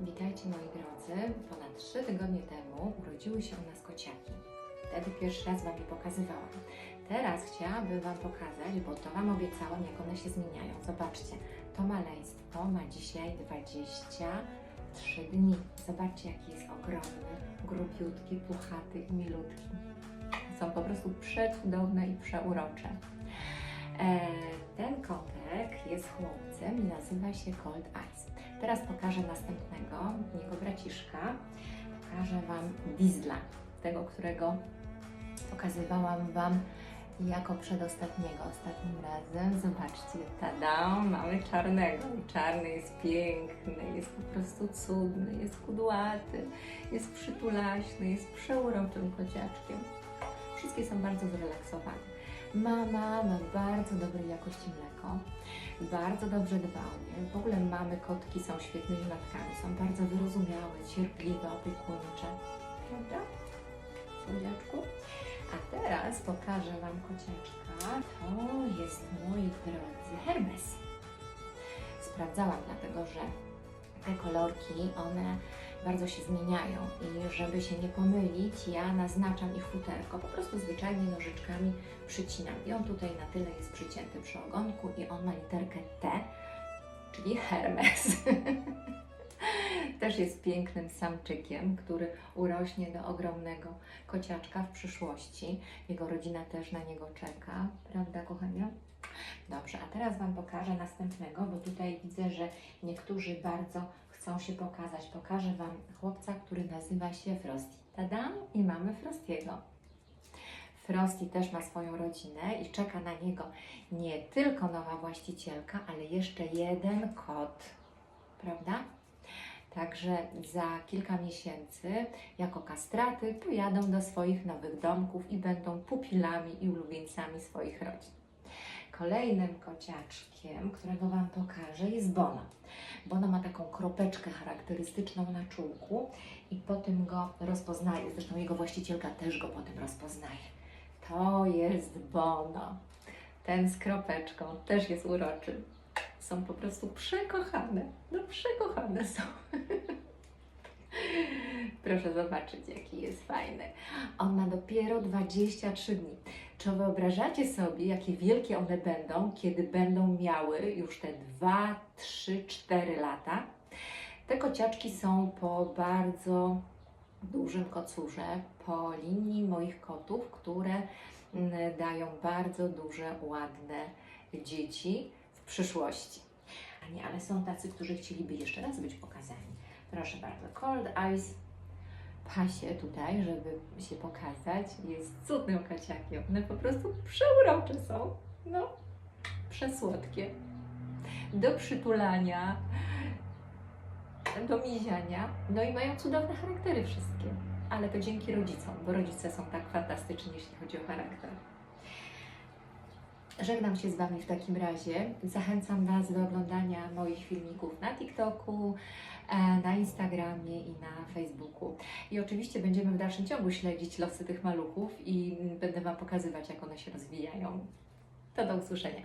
Witajcie moi drodzy. Ponad 3 tygodnie temu urodziły się u nas kociaki. Wtedy pierwszy raz Wam je pokazywałam. Teraz chciałabym Wam pokazać, bo to Wam obiecałam, jak one się zmieniają. Zobaczcie, to maleństwo ma dzisiaj 23 dni. Zobaczcie, jaki jest ogromny, grubiutki, puchaty i milutki. Są po prostu przecudowne i przeurocze. E, ten kotek jest chłopcem i nazywa się Cold Eyes. Teraz pokażę następnego, jego braciszka. Pokażę Wam Diesla, tego, którego pokazywałam Wam jako przedostatniego. Ostatnim razem, zobaczcie, tada, mamy czarnego. Czarny jest piękny, jest po prostu cudny, jest kudłaty, jest przytulaśny, jest przeuroczym kociaczkiem. Wszystkie są bardzo zrelaksowane. Mama ma bardzo dobrej jakości mleko, bardzo dobrze dba o nie. W ogóle mamy kotki są świetnymi matkami, są bardzo wyrozumiałe, cierpliwe, opiekuńcze. Prawda? Słodziaczku? A teraz pokażę Wam kociaczka. To jest, moi drodzy, Hermes. Sprawdzałam, dlatego że te kolorki, one bardzo się zmieniają i żeby się nie pomylić, ja naznaczam ich futerko, po prostu zwyczajnie nożyczkami przycinam. I on tutaj na tyle jest przycięty przy ogonku i on ma literkę T, czyli Hermes. Też jest pięknym samczykiem, który urośnie do ogromnego kociaczka w przyszłości. Jego rodzina też na niego czeka, prawda? Dobrze, a teraz Wam pokażę następnego, bo tutaj widzę, że niektórzy bardzo chcą się pokazać. Pokażę Wam chłopca, który nazywa się Frosty. Tada! I mamy Frostiego. Frosty też ma swoją rodzinę i czeka na niego nie tylko nowa właścicielka, ale jeszcze jeden kot. Prawda? Także za kilka miesięcy, jako kastraty, pojadą do swoich nowych domków i będą pupilami i ulubieńcami swoich rodzin. Kolejnym kociaczkiem, którego Wam pokażę, jest Bono. Bono ma taką kropeczkę charakterystyczną na czółku i po tym go rozpoznaje. Zresztą jego właścicielka też go potem rozpoznaje. To jest Bono. Ten z kropeczką też jest uroczy. Są po prostu przekochane. No przekochane są. Proszę zobaczyć, jaki jest fajny. On ma dopiero 23 dni. Czy wyobrażacie sobie, jakie wielkie one będą, kiedy będą miały już te 2, 3, 4 lata? Te kociaczki są po bardzo dużym kocurze, po linii moich kotów, które mm, dają bardzo duże, ładne dzieci w przyszłości. Ale są tacy, którzy chcieliby jeszcze raz być pokazani. Proszę bardzo, Cold Eyes pasie tutaj, żeby się pokazać. Jest cudnym kociakiem. One po prostu przeurocze są. No, przesłodkie. Do przytulania, do miziania. No i mają cudowne charaktery wszystkie. Ale to dzięki rodzicom, bo rodzice są tak fantastyczni, jeśli chodzi o charakter. Żegnam się z Wami w takim razie. Zachęcam Was do oglądania moich filmików na TikToku, e, na Instagramie i na Facebooku. I oczywiście będziemy w dalszym ciągu śledzić losy tych maluchów i będę Wam pokazywać, jak one się rozwijają. To do usłyszenia.